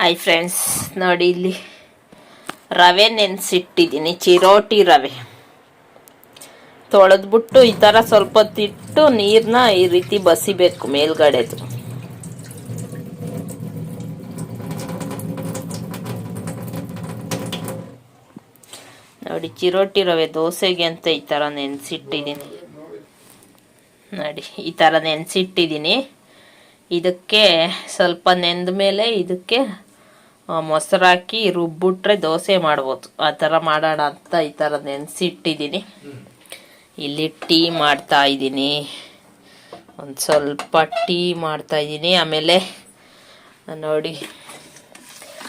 Hi friends ನೋಡಿ ಇಲ್ಲಿ ರವೆ ನೆನೆಸಿಟ್ಟಿದ್ದೀನಿ, ಚಿರೋಟಿ ರವೆ. ತೊಳೆದ್ಬಿಟ್ಟು ಈ ಥರ ಸ್ವಲ್ಪ ಹೊತ್ತಿಟ್ಟು ನೀರನ್ನ ಈ ರೀತಿ ಬಸಿಬೇಕು ಮೇಲ್ಗಡೆದು. ನೋಡಿ ಚಿರೋಟಿ ರವೆ ದೋಸೆಗೆ ಅಂತ ಈ ಥರ ನೆನೆಸಿಟ್ಟಿದ್ದೀನಿ. ನೋಡಿ, ಈ ಥರ ನೆನೆಸಿಟ್ಟಿದ್ದೀನಿ. ಇದಕ್ಕೆ ಸ್ವಲ್ಪ ನೆಂದ ಮೇಲೆ ಇದಕ್ಕೆ ಆ, ಮೊಸರು ಹಾಕಿ ರುಬ್ಬಿಟ್ರೆ ದೋಸೆ ಮಾಡ್ಬೋದು. ಆ ಥರ ಮಾಡೋಣ ಅಂತ ಈ ಥರ ನೆನೆಸಿಟ್ಟಿದ್ದೀನಿ. ಇಲ್ಲಿ ಟೀ ಮಾಡ್ತಾ ಇದ್ದೀನಿ. ಒಂದು ಸ್ವಲ್ಪ ಟೀ ಮಾಡ್ತಾ ಇದ್ದೀನಿ. ಆಮೇಲೆ ನೋಡಿ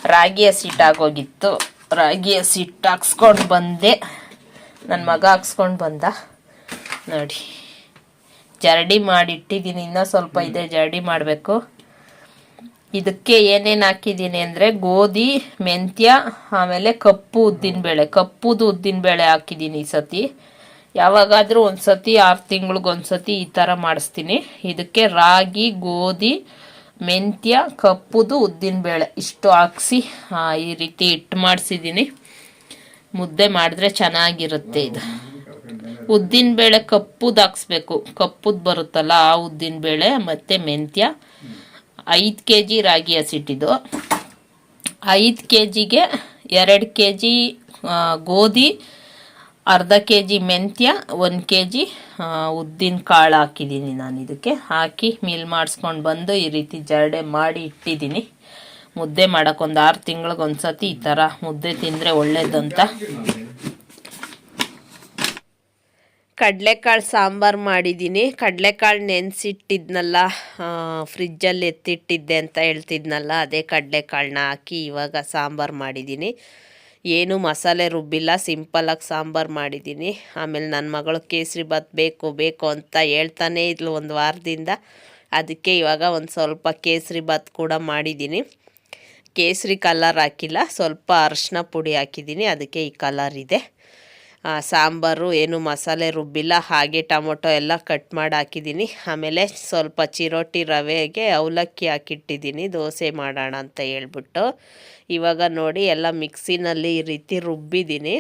ರಾಗಿ ಹಸಿಟ್ಟಾಗೋಗಿತ್ತು ರಾಗಿ ಹಸಿಟ್ಟು ಹಾಕ್ಸ್ಕೊಂಡು ಬಂದೆ. ನನ್ನ ಮಗ ಹಾಕ್ಸ್ಕೊಂಡು ಬಂದ. ನೋಡಿ ಜರಡಿ ಮಾಡಿಟ್ಟಿದ್ದೀನಿ. ಇನ್ನೂ ಸ್ವಲ್ಪ ಇದೆ ಜರಡಿ ಮಾಡಬೇಕು. ಇದಕ್ಕೆ ಏನೇನು ಹಾಕಿದ್ದೀನಿ ಅಂದರೆ ಗೋಧಿ, ಮೆಂತ್ಯ, ಆಮೇಲೆ ಕಪ್ಪು ಉದ್ದಿನಬೇಳೆ ಕಪ್ಪುದು ಉದ್ದಿನಬೇಳೆ ಹಾಕಿದ್ದೀನಿ ಈ ಸತಿ. ಯಾವಾಗಾದರೂ ಒಂದು ಸತಿ ಆರು ತಿಂಗ್ಳಿಗೆ ಒಂದು ಸತಿ ಈ ಥರ ಮಾಡಿಸ್ತೀನಿ. ಇದಕ್ಕೆ ರಾಗಿ, ಗೋಧಿ, ಮೆಂತ್ಯ, ಕಪ್ಪುದು ಉದ್ದಿನಬೇಳೆ ಇಷ್ಟು ಹಾಕ್ಸಿ ಈ ರೀತಿ ಹಿಟ್ಟು ಮಾಡಿಸಿದ್ದೀನಿ. ಮುದ್ದೆ ಮಾಡಿದ್ರೆ ಚೆನ್ನಾಗಿರುತ್ತೆ ಇದು. ಉದ್ದಿನಬೇಳೆ ಕಪ್ಪುದು ಹಾಕ್ಸ್ಬೇಕು. ಕಪ್ಪುದು ಬರುತ್ತಲ್ಲ ಆ ಉದ್ದಿನಬೇಳೆ ಮತ್ತು ಮೆಂತ್ಯ. ಐದು ಕೆ ಜಿ ರಾಗಿ ಹಸಿಟ್ಟಿದ್ದು. ಐದು ಕೆ ಜಿಗೆ ಎರಡು ಕೆ ಜಿ ಗೋಧಿ, ಅರ್ಧ ಕೆ ಜಿ ಮೆಂತ್ಯ, ಒಂದು ಕೆ ಜಿ ಉದ್ದಿನ ಕಾಳು ಹಾಕಿದ್ದೀನಿ ನಾನು ಇದಕ್ಕೆ. ಹಾಕಿ ಮಿಲ್ ಮಾಡಿಸ್ಕೊಂಡು ಬಂದು ಈ ರೀತಿ ಜರಡೆ ಮಾಡಿ ಇಟ್ಟಿದ್ದೀನಿ. ಮುದ್ದೆ ಮಾಡೋಕ್ಕೊಂದು ಆರು ತಿಂಗಳಿಗೊಂದು ಸತಿ ಈ ಥರ ಮುದ್ದೆ ತಿಂದರೆ ಒಳ್ಳೇದಂತ. ಕಡಲೆಕಾಳು ಸಾಂಬಾರು ಮಾಡಿದ್ದೀನಿ ಕಡಲೆಕಾಳು ನೆನೆಸಿಟ್ಟಿದ್ನಲ್ಲ ಫ್ರಿಜ್ಜಲ್ಲಿ ಎತ್ತಿಟ್ಟಿದ್ದೆ ಅಂತ ಹೇಳ್ತಿದ್ನಲ್ಲ, ಅದೇ ಕಡಲೆಕಾಳನ್ನ ಹಾಕಿ ಇವಾಗ ಸಾಂಬಾರು ಮಾಡಿದ್ದೀನಿ ಏನು ಮಸಾಲೆ ರುಬ್ಬಿಲ್ಲ ಸಿಂಪಲಾಗಿ ಸಾಂಬಾರು ಮಾಡಿದ್ದೀನಿ ಆಮೇಲೆ ನನ್ನ ಮಗಳು ಕೇಸರಿ ಬಾತ್ ಬೇಕು ಬೇಕು ಅಂತ ಹೇಳ್ತಾನೇ ಇದ್ಲು ಒಂದು ವಾರದಿಂದ. ಅದಕ್ಕೆ ಇವಾಗ ಒಂದು ಸ್ವಲ್ಪ ಕೇಸರಿ ಬಾತ್ ಕೂಡ ಮಾಡಿದ್ದೀನಿ ಕೇಸರಿ ಕಲರ್ ಹಾಕಿಲ್ಲ, ಸ್ವಲ್ಪ ಅರಶಿನ ಪುಡಿ ಹಾಕಿದ್ದೀನಿ ಅದಕ್ಕೆ ಈ ಕಲರ್ ಇದೆ. ಸಾಂಬಾರು, ಏನು ಮಸಾಲೆ, ರುಬ್ಬಿಲ್ಲ, ಹಾಗೆ ಟೊಮೊಟೊ ಎಲ್ಲ ಕಟ್ ಮಾಡಿ ಹಾಕಿದ್ದೀನಿ. ಆಮೇಲೆ ಸ್ವಲ್ಪ ಚಿರೋಟಿ ರವೆಗೆ ಅವಲಕ್ಕಿ ಹಾಕಿಟ್ಟಿದ್ದೀನಿ. ದೋಸೆ ಮಾಡೋಣ ಅಂತ ಹೇಳ್ಬಿಟ್ಟು. ಇವಾಗ ನೋಡಿ, ಎಲ್ಲ ಮಿಕ್ಸಿನಲ್ಲಿ ಈ ರೀತಿ ರುಬ್ಬಿದ್ದೀನಿ.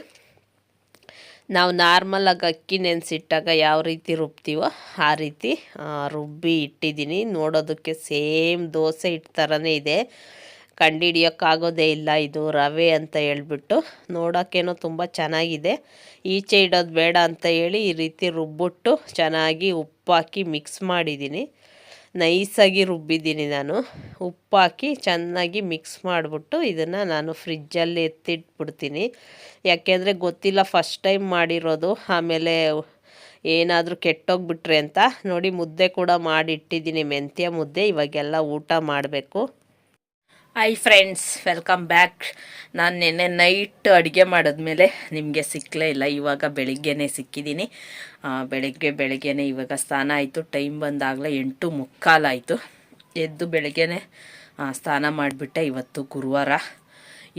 ನಾವು ನಾರ್ಮಲಾಗಿ ಅಕ್ಕಿ ನೆನೆಸಿಟ್ಟಾಗ ಯಾವ ರೀತಿ ರುಬ್ತೀವೋ ಆ ರೀತಿ ರುಬ್ಬಿ ಇಟ್ಟಿದ್ದೀನಿ. ನೋಡೋದಕ್ಕೆ ಸೇಮ್ ದೋಸೆ ಹಿಟ್ಟು ಥರನೇ ಇದೆ. ಕಂಡಿಡಿಯೋಕ್ಕಾಗೋದೇ ಇಲ್ಲ ಇದು ರವೆ ಅಂತ ಹೇಳ್ಬಿಟ್ಟು ನೋಡೋಕ್ಕೇನೋ ತುಂಬ ಚೆನ್ನಾಗಿದೆ. ಈಚೆ ಇಡೋದು ಬೇಡ ಅಂತ ಹೇಳಿ ಈ ರೀತಿ ರುಬ್ಬಿಟ್ಟು ಚೆನ್ನಾಗಿ ಉಪ್ಪು ಹಾಕಿ ಮಿಕ್ಸ್ ಮಾಡಿದ್ದೀನಿ. ನೈಸಾಗಿ ರುಬ್ಬಿದ್ದೀನಿ ನಾನು. ಉಪ್ಪು ಹಾಕಿ ಚೆನ್ನಾಗಿ ಮಿಕ್ಸ್ ಮಾಡಿಬಿಟ್ಟು ಇದನ್ನು ನಾನು ಫ್ರಿಜ್ಜಲ್ಲಿ ಎತ್ತಿಟ್ಬಿಡ್ತೀನಿ. ಯಾಕೆಂದರೆ ಗೊತ್ತಿಲ್ಲ ಫಸ್ಟ್ ಟೈಮ್ ಮಾಡಿರೋದು. ಆಮೇಲೆ ಏನಾದರೂ ಕೆಟ್ಟೋಗ್ಬಿಟ್ರೆ ಅಂತ. ನೋಡಿ ಮುದ್ದೆ ಕೂಡ ಮಾಡಿಟ್ಟಿದ್ದೀನಿ ಮೆಂತ್ಯ ಮುದ್ದೆ. ಇವಾಗೆಲ್ಲ ಊಟ ಮಾಡಬೇಕು. ಹಾಯ್ ಫ್ರೆಂಡ್ಸ್ ವೆಲ್ಕಮ್ ಬ್ಯಾಕ್ ನಾನು ನಿನ್ನೆ ನೈಟ್ ಅಡುಗೆ ಮಾಡಿದ್ಮೇಲೆ ನಿಮಗೆ ಸಿಕ್ಕಲೇ ಇಲ್ಲ ಇವಾಗ ಬೆಳಿಗ್ಗೆನೇ ಸಿಕ್ಕಿದ್ದೀನಿ ಬೆಳಗ್ಗೆ ಬೆಳಗ್ಗೆನೆ ಇವಾಗ ಸ್ನಾನ ಆಯಿತು ಟೈಮ್ ಬಂದಾಗಲೇ ಎಂಟು ಮುಕ್ಕಾಲಾಯಿತು ಎದ್ದು ಬೆಳಗ್ಗೆನೆ ಆ, ಸ್ನಾನ ಮಾಡಿಬಿಟ್ಟೆ ಇವತ್ತು ಗುರುವಾರ.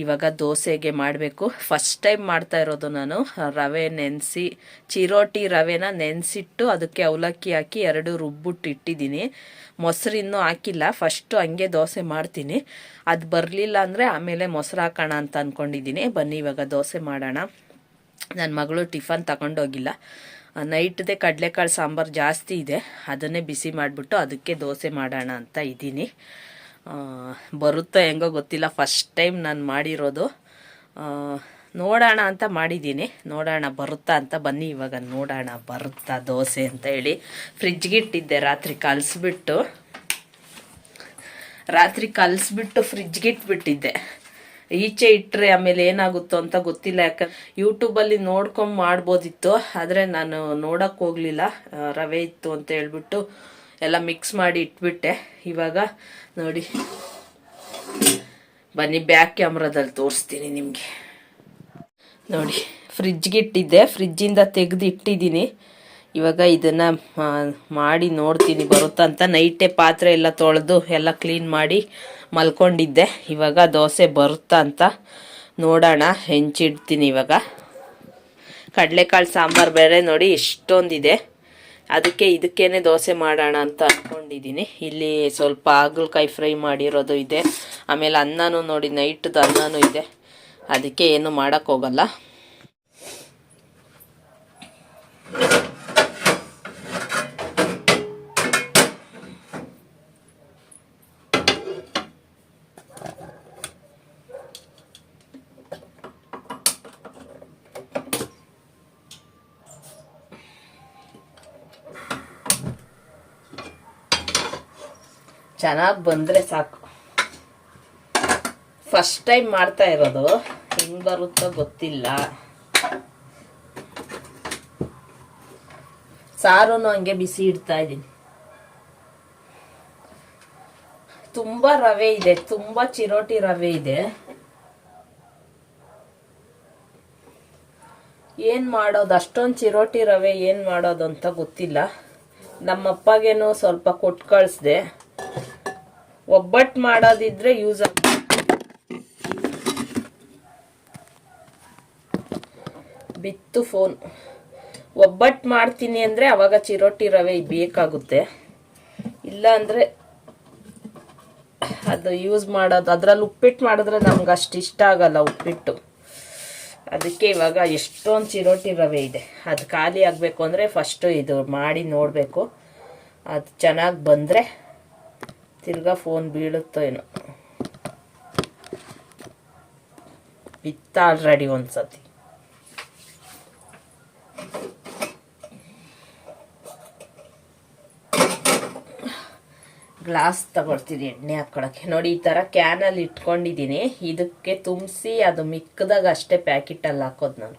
ಇವಾಗ ದೋಸೆಗೆ ಮಾಡಬೇಕು. ಫಸ್ಟ್ ಟೈಮ್ ಮಾಡ್ತಾ ಇರೋದು ನಾನು. ರವೆ ನೆನೆಸಿ, ಚಿರೋಟಿ ರವೆನ ನೆನೆಸಿಟ್ಟು ಅದಕ್ಕೆ ಅವಲಕ್ಕಿ ಹಾಕಿ ಎರಡು ರುಬ್ಬಿಟ್ಟು ಇಟ್ಟಿದ್ದೀನಿ. ಮೊಸರಿನ್ನೂ ಹಾಕಿಲ್ಲ. ಫಸ್ಟು ಹಂಗೆ ದೋಸೆ ಮಾಡ್ತೀನಿ. ಅದು ಬರಲಿಲ್ಲ ಅಂದರೆ ಆಮೇಲೆ ಮೊಸರು ಹಾಕೋಣ ಅಂತ ಅಂದ್ಕೊಂಡಿದ್ದೀನಿ ಬನ್ನಿ, ಇವಾಗ ದೋಸೆ ಮಾಡೋಣ. ನನ್ನ ಮಗಳು ಟಿಫನ್ ತಗೊಂಡೋಗಿಲ್ಲ. ನೈಟ್ದೇ ಕಡಲೆಕಾಳು ಸಾಂಬಾರು ಜಾಸ್ತಿ ಇದೆ. ಅದನ್ನೇ ಬಿಸಿ ಮಾಡಿಬಿಟ್ಟು ಅದಕ್ಕೆ ದೋಸೆ ಮಾಡೋಣ ಅಂತ ಇದ್ದೀನಿ. ಬರುತ್ತೋ ಹೆಂಗೋ ಗೊತ್ತಿಲ್ಲ. ಫಸ್ಟ್ ಟೈಮ್ ನಾನು ಮಾಡಿರೋದು. ನೋಡೋಣ ಅಂತ ಮಾಡಿದ್ದೀನಿ. ನೋಡೋಣ ಬರುತ್ತಾ ಅಂತ ಬನ್ನಿ. ಇವಾಗ ನೋಡೋಣ ಬರುತ್ತಾ ದೋಸೆ ಅಂತ ಹೇಳಿ ಫ್ರಿಜ್ಗೆ ಇಟ್ಟಿದ್ದೆ. ರಾತ್ರಿ ಕಲಿಸ್ಬಿಟ್ಟು. ರಾತ್ರಿ ಕಲಿಸ್ಬಿಟ್ಟು ಫ್ರಿಜ್ಗೆ ಇಟ್ಬಿಟ್ಟಿದ್ದೆ. ಈಚೆ ಇಟ್ಟರೆ ಆಮೇಲೆ ಏನಾಗುತ್ತೋ ಅಂತ ಗೊತ್ತಿಲ್ಲ. ಯಾಕಂದ್ರೆ ಯೂಟ್ಯೂಬಲ್ಲಿ ನೋಡ್ಕೊಂಡು ಮಾಡ್ಬೋದಿತ್ತು. ಆದರೆ ನಾನು ನೋಡೋಕ್ಕೆ ಹೋಗಲಿಲ್ಲ. ರವೆ ಇತ್ತು ಅಂತ ಹೇಳ್ಬಿಟ್ಟು ಎಲ್ಲ ಮಿಕ್ಸ್ ಮಾಡಿ ಇಟ್ಬಿಟ್ಟೆ. ಇವಾಗ ನೋಡಿ, ಬನ್ನಿ ಬ್ಯಾಕ್ ಕ್ಯಾಮ್ರಾದಲ್ಲಿ ತೋರಿಸ್ತೀನಿ ನಿಮಗೆ. ನೋಡಿ ಫ್ರಿಜ್ಗೆ ಇಟ್ಟಿದ್ದೆ. ಫ್ರಿಜ್ಜಿಂದ ತೆಗೆದು ಇಟ್ಟಿದ್ದೀನಿ. ಇವಾಗ ಇದನ್ನು ಮಾಡಿ ನೋಡ್ತೀನಿ ಬರುತ್ತಾ ಅಂತ. ನೈಟೇ ಪಾತ್ರೆ ಎಲ್ಲ ತೊಳೆದು ಎಲ್ಲ ಕ್ಲೀನ್ ಮಾಡಿ ಮಲ್ಕೊಂಡಿದ್ದೆ. ಇವಾಗ ದೋಸೆ ಬರುತ್ತಾ ಅಂತ ನೋಡೋಣ. ಹೆಂಚಿಡ್ತೀನಿ ಇವಾಗ. ಕಡಲೆಕಾಳು ಸಾಂಬಾರು ಬೇರೆ ನೋಡಿ ಎಷ್ಟೊಂದಿದೆ. ಅದಕ್ಕೆ ಇದಕ್ಕೇನೆ ದೋಸೆ ಮಾಡೋಣ ಅಂತ ಅಂದ್ಕೊಂಡಿದ್ದೀನಿ ಇಲ್ಲಿ ಸ್ವಲ್ಪ ಹಾಗಲಕಾಯಿ ಫ್ರೈ ಮಾಡಿರೋದು ಇದೆ. ಆಮೇಲೆ ಅನ್ನನೂ ನೋಡಿ, ನೈಟ್ದು ಅನ್ನನೂ ಇದೆ. ಅದಕ್ಕೆ ಏನು ಮಾಡೋಕ್ಕೋಗಲ್ಲ. ಚೆನ್ನಾಗಿ ಬಂದರೆ ಸಾಕು. ಫಸ್ಟ್ ಟೈಮ್ ಮಾಡ್ತಾ ಇರೋದು. ಹೆಂಗೆ ಬರುತ್ತೋ ಗೊತ್ತಿಲ್ಲ. ಸಾರುನು ಹಂಗೆ ಬಿಸಿ ಇಡ್ತಾ ಇದ್ದೀನಿ. ತುಂಬ ರವೆ ಇದೆ, ತುಂಬ ಚಿರೋಟಿ ರವೆ ಇದೆ. ಏನು ಮಾಡೋದು, ಅಷ್ಟೊಂದು ಚಿರೋಟಿ ರವೆ ಏನು ಮಾಡೋದು ಅಂತ ಗೊತ್ತಿಲ್ಲ. ನಮ್ಮಪ್ಪಗೇನು ಸ್ವಲ್ಪ ಕೊಟ್ಟು ಕಳಿಸ್ದೆ. ಒಬ್ಬಟ್ಟು ಮಾಡೋದಿದ್ರೆ ಯೂಸ್ ಆಗ ಬಿತ್ತು ಫೋನ್ ಒಬ್ಬಟ್ಟು ಮಾಡ್ತೀನಿ ಅಂದರೆ ಅವಾಗ ಚಿರೋಟಿ ರವೆ ಬೇಕಾಗುತ್ತೆ. ಇಲ್ಲ ಅಂದರೆ ಅದು ಯೂಸ್ ಮಾಡೋದು, ಅದರಲ್ಲಿ ಉಪ್ಪಿಟ್ಟು ಮಾಡಿದ್ರೆ ನಮ್ಗೆ ಅಷ್ಟು ಇಷ್ಟ ಆಗಲ್ಲ ಉಪ್ಪಿಟ್ಟು. ಅದಕ್ಕೆ ಇವಾಗ ಎಷ್ಟೊಂದು ಚಿರೋಟಿ ರವೆ ಇದೆ. ಅದು ಖಾಲಿ ಆಗಬೇಕು ಅಂದರೆ ಫಸ್ಟು ಇದು ಮಾಡಿ ನೋಡಬೇಕು. ಅದು ಚೆನ್ನಾಗಿ ಬಂದರೆ ತಿರ್ಗಾ ಫೋನ್ ಬೀಳುತ್ತೋ ಏನೋ. ಬಿತ್ತ ಆಲ್ರೆಡಿ ಒಂದ್ಸತಿ. ಗ್ಲಾಸ್ ತಗೊಳ್ತೀನಿ ಎಣ್ಣೆ ಹಾಕೊಳಕ್ಕೆ ನೋಡಿ, ಈ ಥರ ಕ್ಯಾನಲ್ಲಿ ಇಟ್ಕೊಂಡಿದ್ದೀನಿ. ಇದಕ್ಕೆ ತುಂಬಿಸಿ ಅದು ಮಿಕ್ಕದಾಗ ಅಷ್ಟೇ ಪ್ಯಾಕೆಟಲ್ಲಿ ಹಾಕೋದು ನಾನು.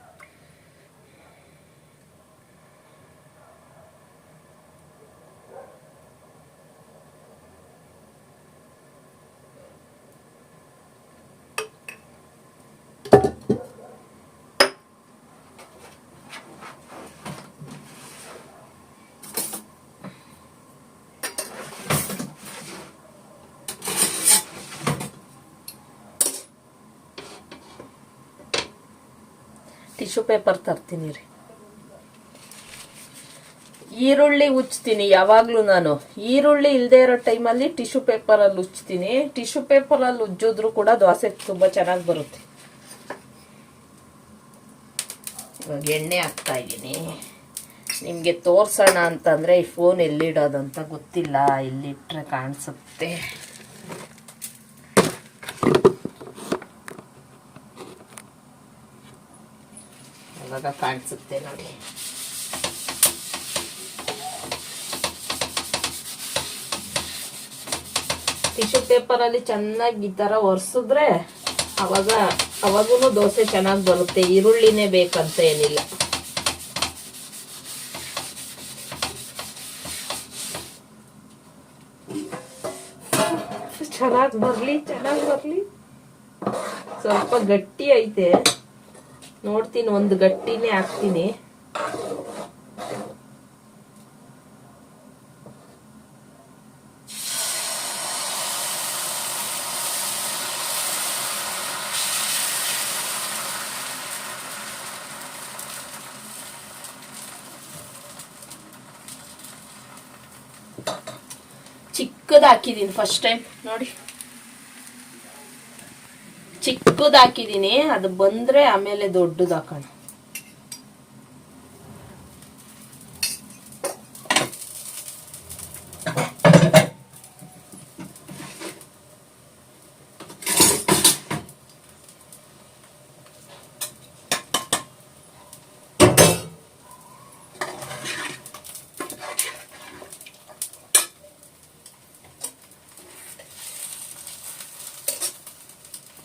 ಟಿಶ್ಯೂ ಪೇಪರ್ ತರ್ತೀನಿ ರೀ. ಈರುಳ್ಳಿ ಉಚ್ತೀನಿ ಯಾವಾಗಲೂ ನಾನು. ಈರುಳ್ಳಿ ಇಲ್ಲದೆ ಇರೋ ಟೈಮಲ್ಲಿ ಟಿಶ್ಯೂ ಪೇಪರಲ್ಲಿ ಉಚ್ತೀನಿ ಟಿಶ್ಯೂ ಪೇಪರಲ್ಲಿ ಉಜ್ಜಿದ್ರು ಕೂಡ ದೋಸೆ ತುಂಬ ಚೆನ್ನಾಗಿ ಬರುತ್ತೆ. ಇವಾಗ ಎಣ್ಣೆ ಹಾಕ್ತಾ ಇದ್ದೀನಿ. ನಿಮಗೆ ತೋರ್ಸೋಣ ಅಂತಂದರೆ ಈ ಫೋನ್ ಎಲ್ಲಿಡೋದಂತ ಗೊತ್ತಿಲ್ಲ. ಎಲ್ಲಿಟ್ರೆ ಕಾಣಿಸುತ್ತೆ. ಇವಾಗ ಕಾಣಿಸುತ್ತೆ ನೋಡಿ ಟಿಶ್ಯೂ ಪೇಪರಲ್ಲಿ ಚೆನ್ನಾಗಿ ಈ ಥರ ಒರೆಸಿದ್ರೆ ಅವಾಗ ಅವಾಗೂ ದೋಸೆ ಚೆನ್ನಾಗಿ ಬರುತ್ತೆ ಈರುಳ್ಳಿನೇ ಬೇಕಂತ ಏನಿಲ್ಲ ಚೆನ್ನಾಗಿ ಬರಲಿ ಚೆನ್ನಾಗಿ ಬರಲಿ ಸ್ವಲ್ಪ ಗಟ್ಟಿ ಐತೆ ನೋಡ್ತೀನಿ ಒಂದು ಗಟ್ಟಿನೇ ಹಾಕ್ತೀನಿ. ಚಿಕ್ಕದಾಕಿದೀನಿ ಹಾಕಿದ್ದೀನಿ ಫಸ್ಟ್ ಟೈಮ್ ನೋಡಿ. ಚಿಕ್ಕದು ಹಾಕಿದ್ದೀನಿ ಅದು ಬಂದ್ರೆ ಆಮೇಲೆ ದೊಡ್ಡದು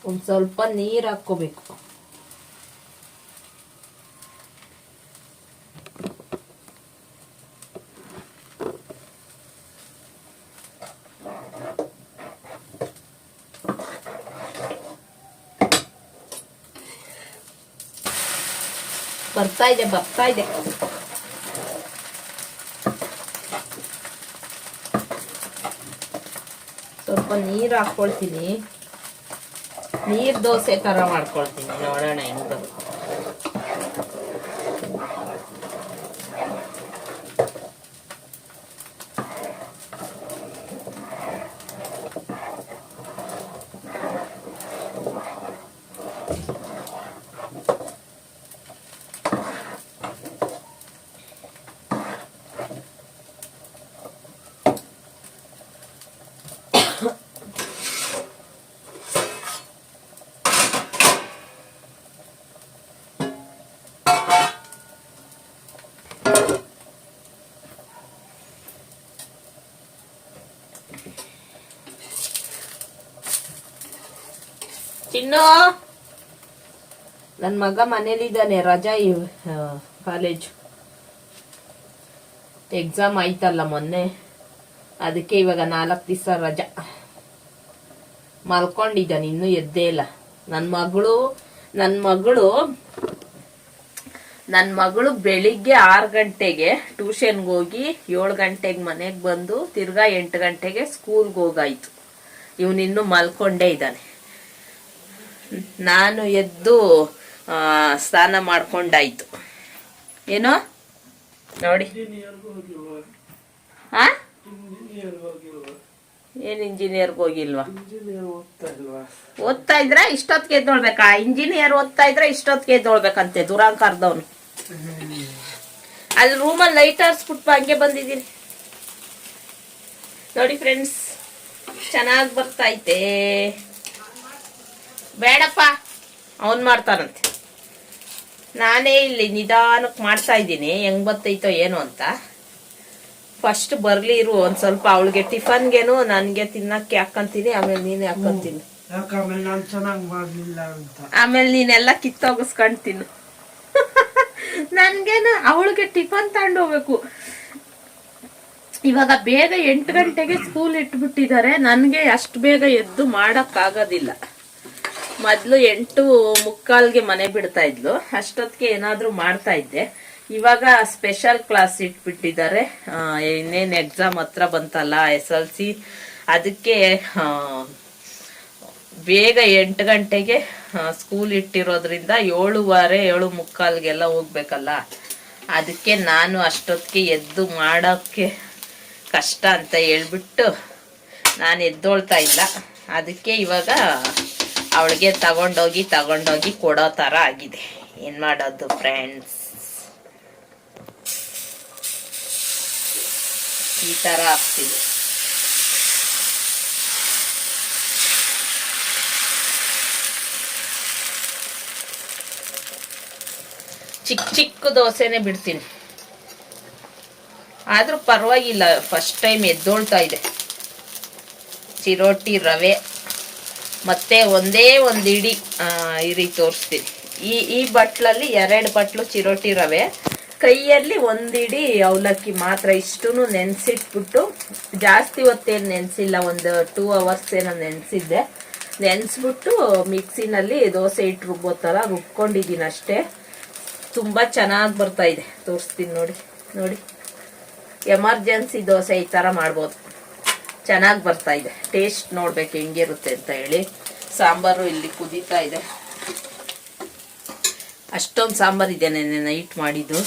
ಒಂದು ಸ್ವಲ್ಪ ನೀರು ಹಾಕ್ಕೋಬೇಕು. ಬರ್ತಾ ಇದೆ ಬರ್ತಾ ಇದೆ. ಸ್ವಲ್ಪ ನೀರು ಹಾಕ್ಕೊಳ್ತೀನಿ. ನೀರ್ ದೋಸೆ ತರ ಮಾಡ್ಕೊಳ್ತೀನಿ. ನೋಡೋಣ ಹೆಂಗ್ ಚಿನ್ನು ನನ್ನ ಮಗ ಮನೇಲಿದ್ದಾನೆ, ರಜಾ ಕಾಲೇಜ್ ಎಕ್ಸಾಮ್ ಆಯ್ತಲ್ಲ ಮೊನ್ನೆ. ಅದಕ್ಕೆ ಇವಾಗ ನಾಲ್ಕು ದಿವಸ ರಜಾ. ಮಲ್ಕೊಂಡಿದ್ದಾನೆ, ಇನ್ನೂ ಎದ್ದೇ ಇಲ್ಲ. ನನ್ನ ಮಗಳು ನನ್ನ ಮಗಳು ನನ್ನ ಮಗಳು ಬೆಳಿಗ್ಗೆ ಆರು ಗಂಟೆಗೆ ಟ್ಯೂಷನ್ಗೆ ಹೋಗಿ ಏಳು ಗಂಟೆಗೆ ಮನೆಗೆ ಬಂದು ತಿರ್ಗಾ ಎಂಟು ಗಂಟೆಗೆ ಸ್ಕೂಲ್ಗೆ ಹೋಗಾಯ್ತು. ಇವನಿನ್ನೂ ಮಲ್ಕೊಂಡೇ ಇದ್ದಾನೆ. ನಾನು ಎದ್ದು ಸ್ನಾನ ಮಾಡ್ಕೊಂಡಾಯ್ತು. ಏನೋ? ನೋಡಿ. ಹಾ ಏನ್ ಇಂಜಿನಿಯರ್ಗೆ ಹೋಗಿಲ್ವಾ? ಓದ್ತಾ ಇದ್ರೆ ಇಷ್ಟೊತ್ತಿಗೆ ಎದ್ದೊಳ್ಬೇಕಾ ಇಂಜಿನಿಯರ್ ಓದ್ತಾ ಇದ್ರೆ ಇಷ್ಟೊತ್ತಿಗೆ ಎದ್ದೊಳ್ಬೇಕಂತೆ ದುರಾಂಕಾರದವನು. ಅಲ್ಲಿ ರೂಮಲ್ಲಿ ಲೈಟ್ ಹರಿಸ್ಬಿಟ್ಟು ಹಂಗೆ ಬಂದಿದ್ದೀನಿ ನೋಡಿ ಫ್ರೆಂಡ್ಸ್ ಚೆನ್ನಾಗಿ ಬರ್ತೈತೆ ಬೇಡಪ್ಪ. ಅವನ್ ಮಾಡ್ತಾರಂತೆ. ನಾನೇ ಇಲ್ಲಿ ನಿಧಾನಕ್ಕೆ ಮಾಡ್ತಾ ಇದ್ದೀನಿ. ಹೆಂಗ್ ಬರ್ತೈತೋ ಏನು ಅಂತ. ಫಸ್ಟ್ ಬರ್ಲಿ ಇರು ಒಂದ್ ಸ್ವಲ್ಪ ಅವಳಿಗೆ ಟಿಫನ್ಗೇನು ನನ್ಗೆ ತಿನ್ನಕ್ಕೆ ಹಾಕಂತೀನಿ ಆಮೇಲೆ ನೀನೇ ಹಾಕಂತೀನಿ. ಆಮೇಲೆ ನೀನೆಲ್ಲ ಕಿತ್ತೋಗಸ್ಕೊಂಡ್ ತಿನ್ನು ನನ್ಗೇನು ಅವಳಿಗೆ ಟಿಫನ್ ತಗೊಂಡು ಹೋಗ್ಬೇಕು ಇವಾಗ ಬೇಗ ಎಂಟು ಗಂಟೆಗೆ ಸ್ಕೂಲ್ ಇಟ್ಬಿಟ್ಟಿದ್ದಾರೆ. ನನ್ಗೆ ಅಷ್ಟು ಬೇಗ ಎದ್ದು ಮಾಡಕ್ ಆಗೋದಿಲ್ಲ ಮೊದ್ಲು ಎಂಟು ಮುಕ್ಕಾಲ್ಗೆ ಮನೆ ಬಿಡ್ತಾ ಇದ್ಲು. ಅಷ್ಟೊತ್ತಿಗೆ ಏನಾದ್ರೂ ಮಾಡ್ತಾ ಇದ್ದೆ. ಇವಾಗ ಸ್ಪೆಷಲ್ ಕ್ಲಾಸ್ ಇಟ್ಬಿಟ್ಟಿದ್ದಾರೆ. ಇನ್ನೇನು ಎಕ್ಸಾಮ್ ಹತ್ರ ಬಂತಲ್ಲ ಎಸ್ ಎಲ್ ಸಿ ಅದಕ್ಕೆ ಬೇಗ ಎಂಟು ಗಂಟೆಗೆ ಸ್ಕೂಲ್ ಇಟ್ಟಿರೋದ್ರಿಂದ ಏಳುವರೆ, ಏಳು ಮುಕ್ಕಾಲ್ಗೆಲ್ಲ ಹೋಗ್ಬೇಕಲ್ಲ. ಅದಕ್ಕೆ ನಾನು ಅಷ್ಟೊತ್ತಿಗೆ ಎದ್ದು ಮಾಡೋಕ್ಕೆ ಕಷ್ಟ ಅಂತ ಹೇಳ್ಬಿಟ್ಟು ನಾನು ಎದ್ದೋಳ್ತಾ ಇಲ್ಲ. ಅದಕ್ಕೆ ಇವಾಗ ಅವಳಿಗೆ ತಗೊಂಡೋಗಿ ತಗೊಂಡೋಗಿ ಕೊಡೋ ಥರ ಆಗಿದೆ. ಏನು ಮಾಡೋದು ಫ್ರೆಂಡ್ಸ್ ಈ ತರ ಆಗ್ತಿದೆ. ಚಿಕ್ಕ ಚಿಕ್ಕ ದೋಸೆನೆ ಬಿಡ್ತೀನಿ. ಆದ್ರೂ ಪರವಾಗಿಲ್ಲ ಫಸ್ಟ್ ಟೈಮ್ ಎದ್ದೋಳ್ತಾ ಇದೆ. ಚಿರೋಟಿ ರವೆ. ಮತ್ತೆ ಒಂದೇ ಒಂದು ಇಡಿ ಈ ರೀತಿ ತೋರಿಸ್ತೀನಿ ಈ ಈ ಬಟ್ಲಲ್ಲಿ ಎರಡು ಬಟ್ಲು ಚಿರೋಟಿ ರವೆ. ಕೈಯಲ್ಲಿ ಒಂದಿಡಿ ಅವಲಕ್ಕಿ ಮಾತ್ರ ಇಷ್ಟು ನೆನೆಸಿಟ್ಬಿಟ್ಟು, ಜಾಸ್ತಿ ಹೊತ್ತೇನು ನೆನೆಸಿಲ್ಲ, ಒಂದು ಟೂ ಅವರ್ಸ್ ಏನೋ ನೆನೆಸಿದ್ದೆ. ನೆನೆಸ್ಬಿಟ್ಟು ಮಿಕ್ಸಿನಲ್ಲಿ ದೋಸೆ ಇಟ್ಟು ರುಬ್ಬೋ ಥರ ರುಬ್ಕೊಂಡಿದ್ದೀನಿ ಅಷ್ಟೇ. ತುಂಬ ಚೆನ್ನಾಗಿ ಬರ್ತಾ ಇದೆ. ತೋರಿಸ್ತೀನಿ ನೋಡಿ ನೋಡಿ. ಎಮರ್ಜೆನ್ಸಿ ದೋಸೆ ಈ ಥರ ಮಾಡ್ಬೋದು. ಚೆನ್ನಾಗಿ ಬರ್ತಾ ಇದೆ. ಟೇಸ್ಟ್ ನೋಡ್ಬೇಕು ಹೆಂಗಿರುತ್ತೆ ಅಂತ ಹೇಳಿ. ಸಾಂಬಾರು ಇಲ್ಲಿ ಕುದೀತಾ ಇದೆ. ಅಷ್ಟೊಂದು ಸಾಂಬಾರು ಇದೆ ನೆನ್ನೆ ನೈಟ್ ಮಾಡಿದ್ದು.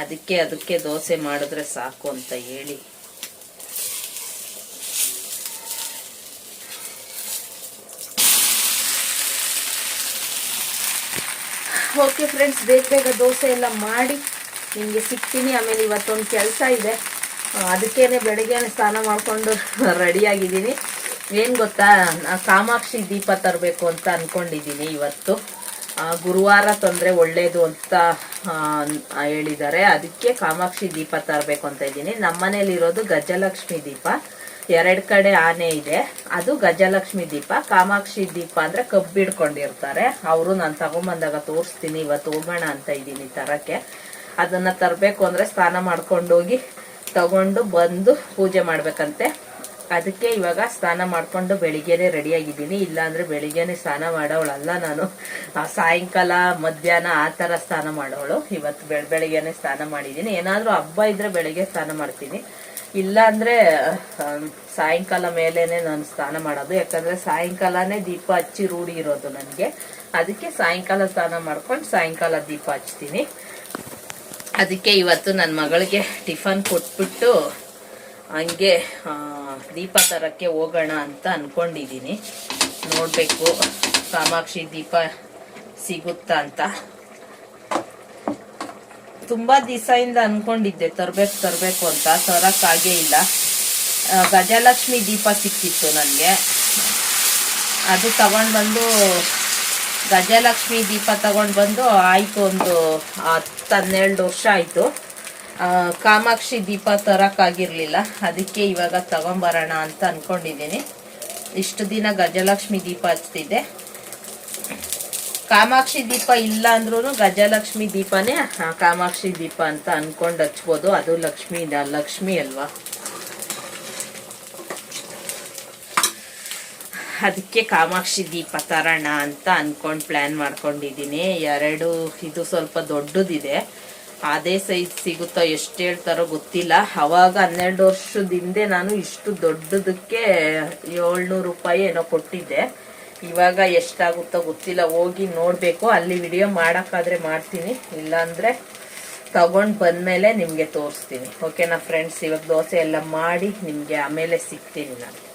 ಅದಕ್ಕೆ ಅದಕ್ಕೆ ದೋಸೆ ಮಾಡಿದ್ರೆ ಸಾಕು ಅಂತ ಹೇಳಿ. ಓಕೆ ಫ್ರೆಂಡ್ಸ್ ಬೇಗ ಬೇಗ ದೋಸೆ ಎಲ್ಲ ಮಾಡಿ. ನಿಮಗೆ ಸಿಗ್ತೀನಿ. ಆಮೇಲೆ ಇವತ್ತೊಂದು ಕೆಲಸ ಇದೆ. ಅದಕ್ಕೇನೆ ಬೆಳಿಗ್ಗೆನೆ ಸ್ನಾನ ಮಾಡಿಕೊಂಡು ರೆಡಿಯಾಗಿದ್ದೀನಿ. ಏನು ಗೊತ್ತಾ? ಕಾಮಾಕ್ಷಿ ದೀಪ ತರಬೇಕು ಅಂತ ಅಂದ್ಕೊಂಡಿದ್ದೀನಿ ಇವತ್ತು. ಗುರುವಾರ ತೊಂದರೆ ಒಳ್ಳೇದು ಅಂತ ಹೇಳಿದ್ದಾರೆ. ಅದಕ್ಕೆ ಕಾಮಾಕ್ಷಿ ದೀಪ ತರಬೇಕು ಅಂತ ಇದ್ದೀನಿ. ನಮ್ಮನೇಲಿರೋದು ಗಜಲಕ್ಷ್ಮಿ ದೀಪ. ಎರಡು ಕಡೆ ಆನೆ ಇದೆ. ಅದು ಗಜಲಕ್ಷ್ಮಿ ದೀಪ. ಕಾಮಾಕ್ಷಿ ದೀಪ ಅಂದ್ರೆ ಕಬ್ಬಿಡ್ಕೊಂಡಿರ್ತಾರೆ ಅವರು ನಾನು ತಗೊಂಬಂದಾಗ ತೋರಿಸ್ತೀನಿ. ಇವತ್ತು ಹೋಗೋಣ ಅಂತ ಇದ್ದೀನಿ ತರಕ್ಕೆ. ಅದನ್ನು ತರಬೇಕು ಅಂದರೆ ಸ್ನಾನ ಮಾಡ್ಕೊಂಡೋಗಿ ತಗೊಂಡು ಬಂದು ಪೂಜೆ ಮಾಡ್ಬೇಕಂತೆ. ಅದಕ್ಕೆ ಇವಾಗ ಸ್ನಾನ ಮಾಡ್ಕೊಂಡು ಬೆಳಿಗ್ಗೆನೆ ರೆಡಿ ಆಗಿದ್ದೀನಿ ಇಲ್ಲಾಂದ್ರೆ ಬೆಳಿಗ್ಗೆನೆ ಸ್ನಾನ ಮಾಡೋವಳಲ್ಲ ನಾನು. ಸಾಯಂಕಾಲ, ಮಧ್ಯಾಹ್ನ ಆ ಥರ ಸ್ನಾನ ಮಾಡೋಳು ಇವತ್ತು ಬೆಳ ಬೆಳಿಗ್ಗೆನೆ ಸ್ನಾನ ಮಾಡಿದ್ದೀನಿ. ಏನಾದರೂ ಹಬ್ಬ ಇದ್ರೆ ಬೆಳಿಗ್ಗೆ ಸ್ನಾನ ಮಾಡ್ತೀನಿ. ಇಲ್ಲ ಸಾಯಂಕಾಲ ಮೇಲೇನೆ ನಾನು ಸ್ನಾನ ಮಾಡೋದು. ಯಾಕಂದ್ರೆ ಸಾಯಂಕಾಲನೇ ದೀಪ ಹಚ್ಚಿ ರೂಢಿ ಇರೋದು ನನಗೆ. ಅದಕ್ಕೆ ಸಾಯಂಕಾಲ ಸ್ನಾನ ಮಾಡ್ಕೊಂಡು ಸಾಯಂಕಾಲ ದೀಪ ಹಚ್ತೀನಿ. ಅದಕ್ಕೆ ಇವತ್ತು ನನ್ನ ಮಗಳಿಗೆ ಟಿಫನ್ ಕೊಟ್ಬಿಟ್ಟು ಹಂಗೆ ದೀಪ ತರಕ್ಕೆ ಹೋಗೋಣ ಅಂತ ಅಂದ್ಕೊಂಡಿದ್ದೀನಿ ನೋಡಬೇಕು, ಕಾಮಾಕ್ಷಿ ದೀಪ ಸಿಗುತ್ತಾ ಅಂತ. ತುಂಬ ದಿವಸದಿಂದ ಅಂದ್ಕೊಂಡಿದ್ದೆ ತರಬೇಕು ತರಬೇಕು ಅಂತ. ತರೋಕ್ಕಾಗೇ ಇಲ್ಲ. ಗಜಲಕ್ಷ್ಮಿ ದೀಪ ಸಿಕ್ತಿತ್ತು ನನಗೆ. ಅದು ತಗೊಂಡು ಬಂದು ಗಜಲಕ್ಷ್ಮಿ ದೀಪ ತಗೊಂಡು ಬಂದು ಆಯಿತು ಒಂದು ಹತ್ತು ಹನ್ನೆರಡು ವರ್ಷ ಆಯಿತು. ಕಾಮಾಕ್ಷಿ ದೀಪ ತರೋಕ್ಕಾಗಿರಲಿಲ್ಲ. ಅದಕ್ಕೆ ಇವಾಗ ತಗೊಂಬರೋಣ ಅಂತ ಅಂದ್ಕೊಂಡಿದ್ದೀನಿ ಇಷ್ಟು ದಿನ ಗಜಲಕ್ಷ್ಮಿ ದೀಪ ಹಚ್ತಿದ್ದೆ. ಕಾಮಾಕ್ಷಿ ದೀಪ ಇಲ್ಲ ಅಂದ್ರೂ ಗಜಲಕ್ಷ್ಮಿ ದೀಪನೇ ಕಾಮಾಕ್ಷಿ ದೀಪ ಅಂತ ಅಂದ್ಕೊಂಡು ಹಚ್ಬೋದು. ಅದು ಲಕ್ಷ್ಮೀ, ಲಕ್ಷ್ಮಿ ಅಲ್ವಾ? ಅದಕ್ಕೆ ಕಾಮಾಕ್ಷಿ ದೀಪ ತರೋಣ ಅಂತ ಅಂದ್ಕೊಂಡು ಪ್ಲ್ಯಾನ್ ಮಾಡ್ಕೊಂಡಿದ್ದೀನಿ. ಎರಡು, ಇದು ಸ್ವಲ್ಪ ದೊಡ್ಡದಿದೆ. ಅದೇ ಸೈಜ್ ಸಿಗುತ್ತೋ ಎಷ್ಟು ಹೇಳ್ತಾರೋ ಗೊತ್ತಿಲ್ಲ. ಅವಾಗ ಹನ್ನೆರಡು ವರ್ಷದ ಹಿಂದೆ ನಾನು ಇಷ್ಟು ದೊಡ್ಡದಕ್ಕೆ ಏಳ್ನೂರು ರೂಪಾಯಿ ಏನೋ ಕೊಟ್ಟಿದ್ದೆ. ಇವಾಗ ಎಷ್ಟಾಗುತ್ತೋ ಗೊತ್ತಿಲ್ಲ. ಹೋಗಿ ನೋಡಬೇಕು. ಅಲ್ಲಿ ವಿಡಿಯೋ ಮಾಡೋಕ್ಕಾದರೆ ಮಾಡ್ತೀನಿ. ಇಲ್ಲಾಂದರೆ ತಗೊಂಡು ಬಂದಮೇಲೆ ನಿಮಗೆ ತೋರಿಸ್ತೀನಿ. ಓಕೆನಾ ಫ್ರೆಂಡ್ಸ್ ಇವಾಗ ದೋಸೆ ಎಲ್ಲ ಮಾಡಿ ನಿಮಗೆ ಆಮೇಲೆ ಸಿಗ್ತೀನಿ ನಾನು.